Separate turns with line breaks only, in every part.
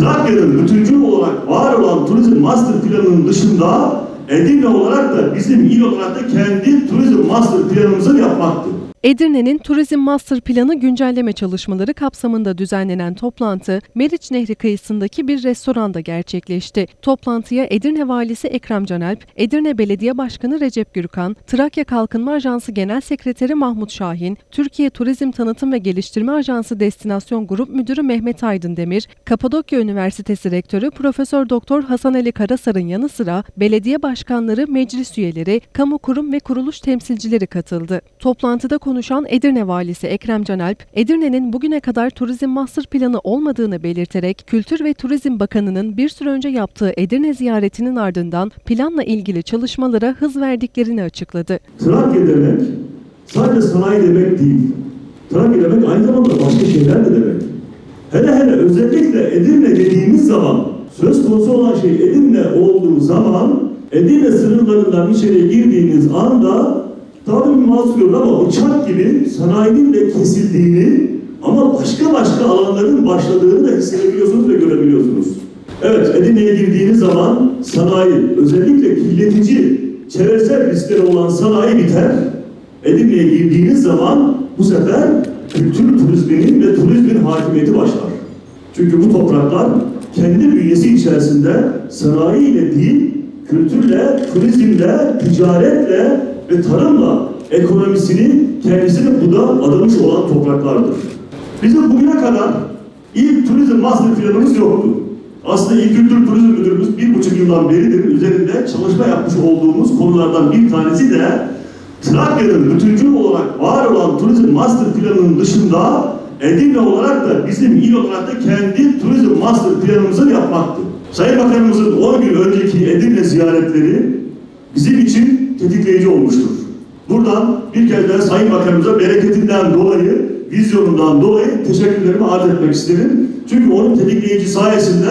Trakya'nın bütüncül olarak var olan turizm master planının dışında Edirne olarak da bizim il olarak da kendi turizm master planımızı yapmaktı.
Edirne'nin Turizm Master Planı güncelleme çalışmaları kapsamında düzenlenen toplantı Meriç Nehri kıyısındaki bir restoranda gerçekleşti. Toplantıya Edirne Valisi Ekrem Canalp, Edirne Belediye Başkanı Recep Gürkan, Trakya Kalkınma Ajansı Genel Sekreteri Mahmut Şahin, Türkiye Turizm Tanıtım ve Geliştirme Ajansı Destinasyon Grup Müdürü Mehmet Aydın Demir, Kapadokya Üniversitesi Rektörü Profesör Doktor Hasan Ali Karasar'ın yanı sıra belediye başkanları, meclis üyeleri, kamu kurum ve kuruluş temsilcileri katıldı. Toplantıda konuşan Edirne Valisi Ekrem Canalp, Edirne'nin bugüne kadar turizm master planı olmadığını belirterek, Kültür ve Turizm Bakanı'nın bir süre önce yaptığı Edirne ziyaretinin ardından planla ilgili çalışmalara hız verdiklerini açıkladı.
Trakya demek sadece sanayi demek değil. Trakya demek aynı zamanda başka şeyler de demek. Hele hele özellikle Edirne dediğimiz zaman söz konusu olan şey Edirne olduğu zaman Edirne sınırlarından içeriye girdiğiniz anda tabii mazur ama bıçak gibi sanayinin de kesildiğini ama başka başka alanların başladığını da hissedebiliyorsunuz ve görebiliyorsunuz. Evet, Edirne'ye girdiğiniz zaman sanayi, özellikle kirletici, çevresel riskleri olan sanayi biter. Edirne'ye girdiğiniz zaman bu sefer kültür turizminin ve turizmin hakimiyeti başlar. Çünkü bu topraklar kendi bünyesi içerisinde sanayi ile değil, kültürle, turizmle, ticaretle ve tarımla ekonomisini kendisini bu da adamış olan topraklardır. Bizim bugüne kadar ilk turizm master planımız yoktu. Aslında İl Kültür Turizm Müdürümüz bir buçuk yıldan beridir üzerinde çalışma yapmış olduğumuz konulardan bir tanesi de Trakya'nın bütüncül olarak var olan turizm master planının dışında Edirne olarak da bizim il olarak da kendi turizm master planımızı yapmaktı. Sayın Bakanımızın 10 gün önceki Edirne ziyaretleri bizim için tetikleyici olmuştur. Buradan bir kez daha Sayın Bakanımıza bereketinden dolayı, vizyonundan dolayı teşekkürlerimi arz etmek isterim. Çünkü onun tetikleyici sayesinde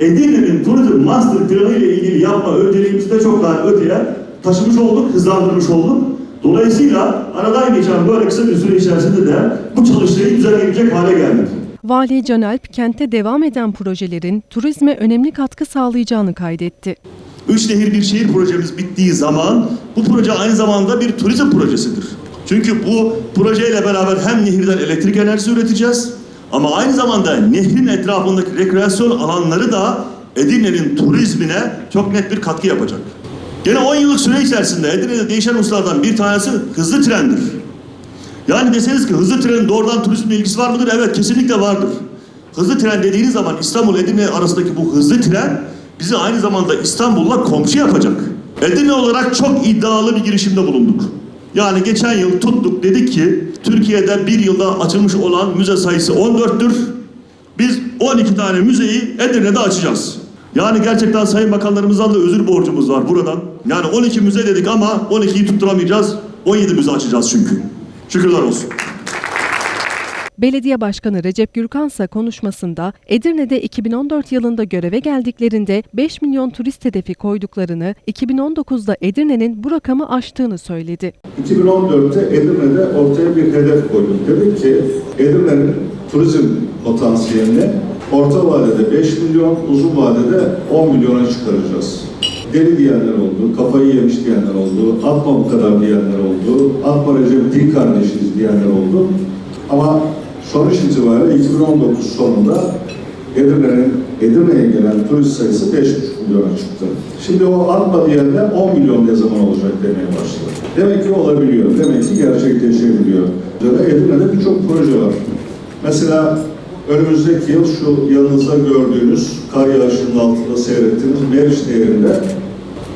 Edirne'nin turizm master planı ile ilgili yapma önceliğimizi de çok daha öteye taşımış olduk, hızlandırmış olduk. Dolayısıyla aradan geçen böyle kısa bir süre içerisinde de bu çalışmayı düzenleyebilecek hale geldik.
Vali Canalp, kente devam eden projelerin turizme önemli katkı sağlayacağını kaydetti.
Üç nehir bir şehir projemiz bittiği zaman bu proje aynı zamanda bir turizm projesidir. Çünkü bu projeyle beraber hem nehirden elektrik enerjisi üreteceğiz ama aynı zamanda nehrin etrafındaki rekreasyon alanları da Edirne'nin turizmine çok net bir katkı yapacak. Gene 10 yıllık süre içerisinde Edirne'de değişen hususlardan bir tanesi hızlı trendir. Yani deseniz ki hızlı trenin doğrudan turizmle ilgisi var mıdır? Evet kesinlikle vardır. Hızlı tren dediğiniz zaman İstanbul Edirne arasındaki bu hızlı tren bizi aynı zamanda İstanbul'la komşu yapacak. Edirne olarak çok iddialı bir girişimde bulunduk. Yani geçen yıl tuttuk dedik ki Türkiye'de bir yılda açılmış olan müze sayısı 14'tür. Biz 12 tane müzeyi Edirne'de açacağız. Yani gerçekten sayın bakanlarımızdan da özür borcumuz var buradan. Yani 12 müze dedik ama 12'yi tutturamayacağız. 17 müze açacağız çünkü. Şükürler olsun.
Belediye Başkanı Recep Gürkan konuşmasında Edirne'de 2014 yılında göreve geldiklerinde 5 milyon turist hedefi koyduklarını, 2019'da Edirne'nin bu rakamı aştığını söyledi.
2014'te Edirne'de ortaya bir hedef koyduk. Dedik ki Edirne'nin turizm potansiyelini orta vadede 5 milyon, uzun vadede 10 milyona çıkaracağız. Deli diyenler oldu, kafayı yemiş diyenler oldu, atma bu kadar diyenler oldu, atma Recep değil kardeşiz diyenler oldu. Ama sonuç itibariyle 2019 sonunda Edirne'nin Edirne'ye gelen turist sayısı 5,5 milyona çıktı. Şimdi o atma diyenler 10 milyon ne zaman olacak demeye başladı. Demek ki olabiliyor, demek ki gerçekleşebiliyor. Edirne'de birçok proje var. Mesela önümüzdeki yıl şu yanınızda gördüğünüz kar yağışının altında seyrettiğiniz Meriç Nehri'nde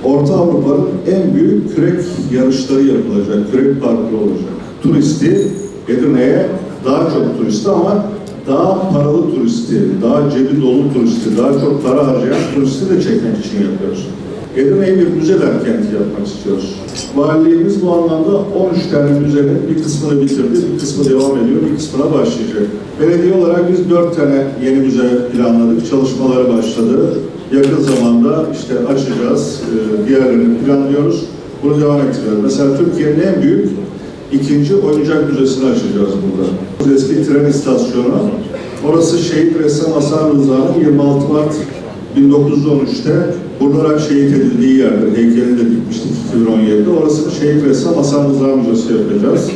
Orta Avrupa'nın en büyük kürek yarışları yapılacak, kürek parkuru olacak. Turisti Edirne'ye daha çok turisti ama daha paralı turisti, daha cebi dolu turisti, daha çok para harcayan turisti de çekmek için yapıyoruz. Edirne'yi bir müzeler kenti yapmak istiyoruz. Valiliğimiz bu anlamda 13 tane müzenin bir kısmını bitirdi, bir kısmı devam ediyor, bir kısmına başlayacak. Belediye olarak biz 4 tane yeni müze planladık, çalışmaları başladı. Yakın zamanda işte açacağız, e, diğerlerini planlıyoruz. Bunu devam ettiriyoruz. Mesela Türkiye'nin en büyük ikinci oyuncak müzesini açacağız burada. Eski tren istasyonu Orası şehit ressam Hasan Rıza'nın 26 Mart 1913'te vurularak şehit edildiği yerdir. Heykelini de dikmiştik 2017'de. Orası şehit ressam Hasan Rıza Müzesi yapacağız.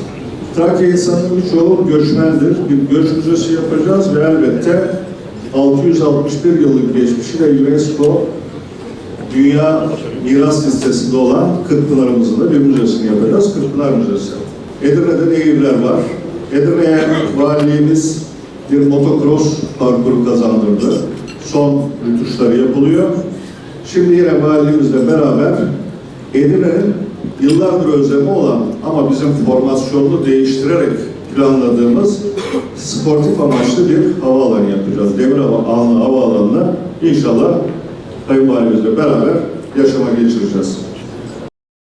Trakya insanının birçoğu göçmendir. Bir göç müzesi yapacağız ve elbette 661 yıllık geçmişiyle UNESCO Dünya Miras listesinde olan Kırkpınar'ımızın da bir müzesini yapacağız. Kırkpınar Müzesi. Edirne'de nehirler var. Edirne'ye valiliğimiz bir motocross parkuru kazandırdı. Son rütuşları yapılıyor. Şimdi yine valiliğimizle beraber Edirne'nin yıllardır özlemi olan ama bizim formasyonunu değiştirerek planladığımız sportif amaçlı bir havaalanı yapacağız. Demir hava, Havaalanı'na inşallah Sayın Valimizle beraber yaşama geçireceğiz.